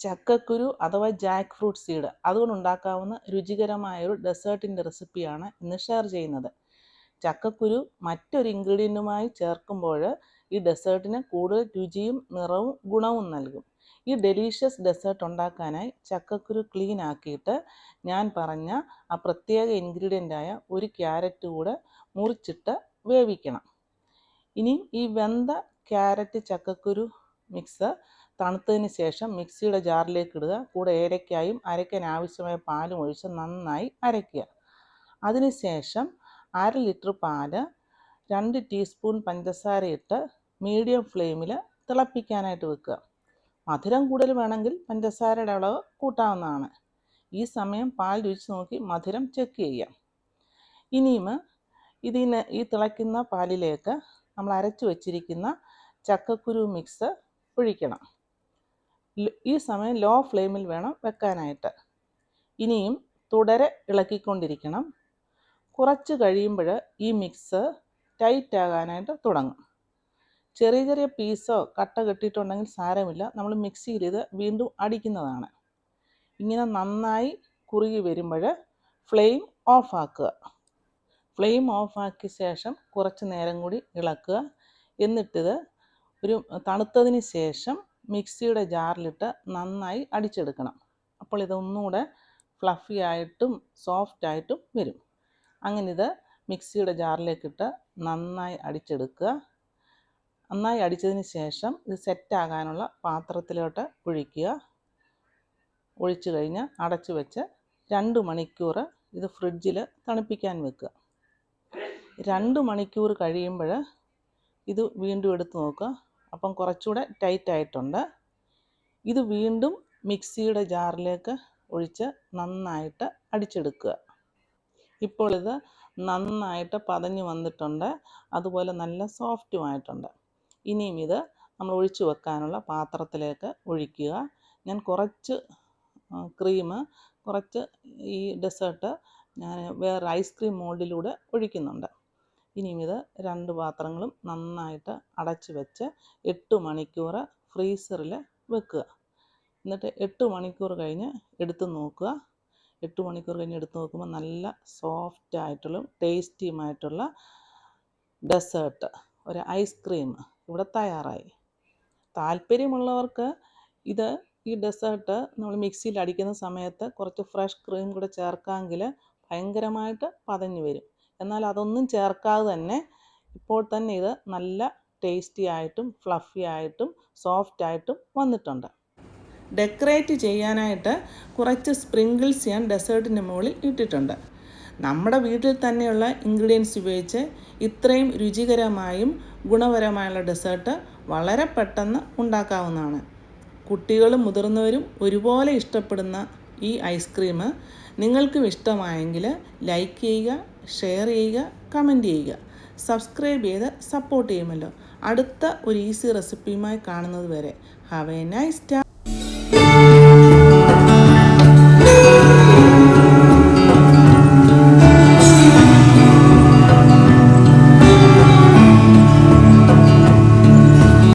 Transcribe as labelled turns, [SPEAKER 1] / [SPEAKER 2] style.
[SPEAKER 1] ചക്കക്കുരു അഥവാ Jack fruit seed അതുകൊണ്ട് ഉണ്ടാക്കാവുന്ന രുചികരമായ ഒരു ഡെസേർട്ടിന്റെ റെസിപ്പിയാണ് ഇന്ന് ഷെയർ ചെയ്യുന്നത്. ചക്കക്കുരു മറ്റൊരു ഇൻഗ്രീഡിയന്റുമായി ചേർക്കുമ്പോൾ ഈ ഡെസേർട്ടിന് കൂടുതൽ രുചിയും നിറവും ഗുണവും നൽകും. ഈ ഡെലീഷ്യസ് ഡെസേർട്ട് ഉണ്ടാക്കാനായി ചക്കക്കുരു ക്ലീൻ ആക്കിയിട്ട് ഞാൻ പറഞ്ഞ ആ പ്രത്യേക ഇൻഗ്രീഡിയന്റായ ഒരു ക്യാരറ്റ് കൂടെ മുറിച്ചിട്ട് വേവിക്കണം. ഇനി ഈ വെന്ത ക്യാരറ്റ് ചക്കക്കുരു മിക്സ് തണുത്തതിന് ശേഷം മിക്സിയുടെ ജാറിലേക്ക് ഇടുക. കൂടെ ഏലക്കായും അരയ്ക്കാൻ ആവശ്യമായ പാലും ഒഴിച്ച് നന്നായി അരയ്ക്കുക. അതിനുശേഷം അര ലിറ്റർ പാൽ രണ്ട് ടീസ്പൂൺ പഞ്ചസാര ഇട്ട് മീഡിയം ഫ്ലെയിമിൽ തിളപ്പിക്കാനായിട്ട് വെക്കുക. മധുരം കൂടുതൽ വേണമെങ്കിൽ പഞ്ചസാരയുടെ അളവ് കൂട്ടാവുന്നതാണ്. ഈ സമയം പാൽ രുചിച്ച് നോക്കി മധുരം ചെക്ക് ചെയ്യാം. ഇനിയും ഇതിന് ഈ തിളയ്ക്കുന്ന പാലിലേക്ക് നമ്മൾ അരച്ചു വച്ചിരിക്കുന്ന ചക്കക്കുരു മിക്സ് ഒഴിക്കണം. ഈ സമയം ലോ ഫ്ലെയിമിൽ വേണം വെക്കാനായിട്ട്. ഇനിയും തുടരെ ഇളക്കിക്കൊണ്ടിരിക്കണം. കുറച്ച് കഴിയുമ്പോൾ ഈ മിക്സ് ടൈറ്റ് ആകാനായിട്ട് തുടങ്ങും. ചെറിയ ചെറിയ പീസോ കട്ട കെട്ടിയിട്ടുണ്ടെങ്കിൽ സാരമില്ല. നമ്മൾ മിക്സിയിൽ ഇത് വീണ്ടും അടിക്കുന്നതാണ്. ഇങ്ങനെ നന്നായി കുറുകി വരുമ്പോൾ ഫ്ലെയിം ഓഫാക്കുക ഫ്ലെയിം ഓഫാക്കിയ ശേഷം കുറച്ച് നേരം കൂടി ഇളക്കുക. എന്നിട്ടിത് ഒരു തണുത്തതിന് ശേഷം മിക്സിയുടെ ജാറിലിട്ട് നന്നായി അടിച്ചെടുക്കണം. അപ്പോൾ ഇതൊന്നുകൂടെ ഫ്ലഫി ആയിട്ടും സോഫ്റ്റ് ആയിട്ടും വരും. അങ്ങനെ ഇത് മിക്സിയുടെ ജാറിലേക്കിട്ട് നന്നായി അടിച്ചെടുക്കുക. നന്നായി അടിച്ചതിന് ശേഷം ഇത് സെറ്റാകാനുള്ള പാത്രത്തിലോട്ട് ഒഴിക്കുക. ഒഴിച്ചു കഴിഞ്ഞ് അടച്ചു വെച്ച് രണ്ട് മണിക്കൂർ ഇത് ഫ്രിഡ്ജിൽ തണുപ്പിക്കാൻ വെക്കുക. രണ്ട് മണിക്കൂർ കഴിയുമ്പോൾ ഇത് വീണ്ടും എടുത്ത് നോക്കുക. അപ്പം കുറച്ചുകൂടെ ടൈറ്റ് ആയിട്ടുണ്ട്. ഇത് വീണ്ടും മിക്സിയുടെ ജാറിലേക്ക് ഒഴിച്ച് നന്നായിട്ട് അടിച്ചെടുക്കുക. ഇപ്പോൾ ഇത് നന്നായിട്ട് പതഞ്ഞ് വന്നിട്ടുണ്ട്. അതുപോലെ നല്ല സോഫ്റ്റുമായിട്ടുണ്ട് ഇനിയും ഇത് നമ്മൾ ഒഴിച്ചു വെക്കാനുള്ള പാത്രത്തിലേക്ക് ഒഴിക്കുക. ഞാൻ കുറച്ച് ക്രീം കുറച്ച് ഈ ഡെസേർട്ട് ഞാൻ വേറെ ഐസ്ക്രീം മോൾഡിലൂടെ ഒഴിക്കുന്നുണ്ട്. ഇനിയും ഇത് രണ്ട് പാത്രങ്ങളും നന്നായിട്ട് അടച്ചു വെച്ച് എട്ട് മണിക്കൂർ ഫ്രീസറിൽ വെക്കുക. എന്നിട്ട് എട്ട് മണിക്കൂർ കഴിഞ്ഞ് എടുത്ത് നോക്കുക. എട്ട് മണിക്കൂർ കഴിഞ്ഞ് എടുത്ത് നോക്കുമ്പോൾ നല്ല സോഫ്റ്റ് ആയിട്ടുള്ള ടേസ്റ്റിയുമായിട്ടുള്ള ഡെസേർട്ട് ഒരു ഐസ്ക്രീം ഇവിടെ തയ്യാറായി. താല്പര്യമുള്ളവർക്ക് ഇത് ഈ ഡെസേർട്ട് നമ്മൾ മിക്സിയിൽ അടിക്കുന്ന സമയത്ത് കുറച്ച് ഫ്രഷ് ക്രീം കൂടെ ചേർക്കാമെങ്കിൽ ഭയങ്കരമായിട്ട് പതഞ്ഞു വരും. എന്നാൽ അതൊന്നും ചേർക്കാതെ തന്നെ ഇപ്പോൾ തന്നെ ഇത് നല്ല ടേസ്റ്റി ആയിട്ടും ഫ്ലഫി ആയിട്ടും സോഫ്റ്റ് ആയിട്ടും വന്നിട്ടുണ്ട്. ഡെക്കറേറ്റ് ചെയ്യാനായിട്ട് കുറച്ച് സ്പ്രിങ്കിൾസ് ഞാൻ ഡെസേർട്ടിന്റെ മുകളിൽ ഇട്ടിട്ടുണ്ട്. നമ്മുടെ വീട്ടിൽ തന്നെയുള്ള ഇൻഗ്രീഡിയൻസ് ഉപയോഗിച്ച് ഇത്രയും രുചികരമായും ഗുണപരമായുള്ള ഡെസേർട്ട് വളരെ പെട്ടെന്ന് ഉണ്ടാക്കാവുന്നതാണ്. കുട്ടികളും മുതിർന്നവരും ഒരുപോലെ ഇഷ്ടപ്പെടുന്ന ഈ ഐസ്ക്രീം നിങ്ങൾക്കും ഇഷ്ടമായെങ്കിൽ ലൈക്ക് ചെയ്യുക ഷെയർ ചെയ്യുക കമന്റ് ചെയ്യുക. സബ്സ്ക്രൈബ് ചെയ്ത് സപ്പോർട്ട് ചെയ്യുമല്ലോ. അടുത്ത ഒരു ഈസി റെസിപ്പിയുമായി കാണുന്നത് വരെ. Have A nice time